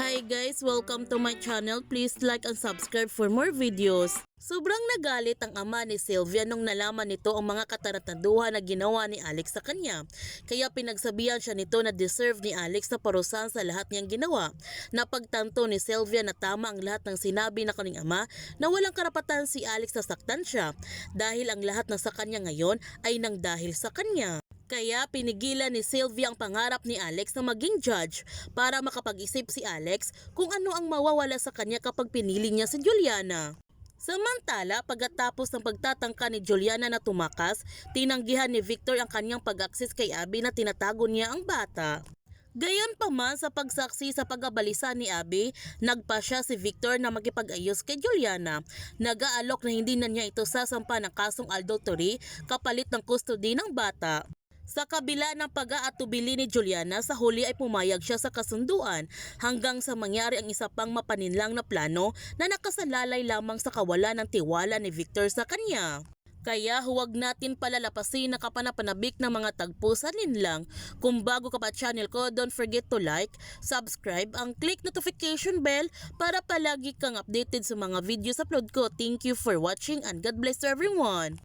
Hi guys, welcome to my channel. Please like and subscribe for more videos. Sobrang nagalit ang ama ni Sylvia nung nalaman nito ang mga katarataduhan na ginawa ni Alex sa kanya. Kaya pinagsabihan siya nito na deserve ni Alex na parusahan sa lahat niyang ginawa. Napagtanto ni Sylvia na tama ang lahat ng sinabi na kaning ama na walang karapatan si Alex na saktan siya dahil ang lahat ng sa kanya ngayon ay nang dahil sa kanya. Kaya pinigilan ni Sylvia ang pangarap ni Alex na maging judge para makapag-isip si Alex kung ano ang mawawala sa kanya kapag pinili niya si Juliana. Samantala, pagkatapos ng pagtatangka ni Juliana na tumakas, tinanggihan ni Victor ang kanyang pag-access kay Abby na tinatago niya ang bata. Gayon pa man sa pagsaksi sa pag-abalisa ni Abby, nagpa siya si Victor na makipag-ayos kay Juliana. Nag-aalok na hindi na niya ito sasampa ng kasong adultery kapalit ng custody ng bata. Sa kabila ng pag-aatubili ni Juliana, sa huli ay pumayag siya sa kasunduan hanggang sa mangyari ang isa pang mapaninlang na plano na nakasalalay lamang sa kawalan ng tiwala ni Victor sa kanya. Kaya huwag natin palalapasin na kapanapanabik ng mga tagpo sa linlang. Kung bago ka pa channel ko, don't forget to like, subscribe, ang click notification bell para palagi kang updated sa mga videos upload ko. Thank you for watching and God bless everyone!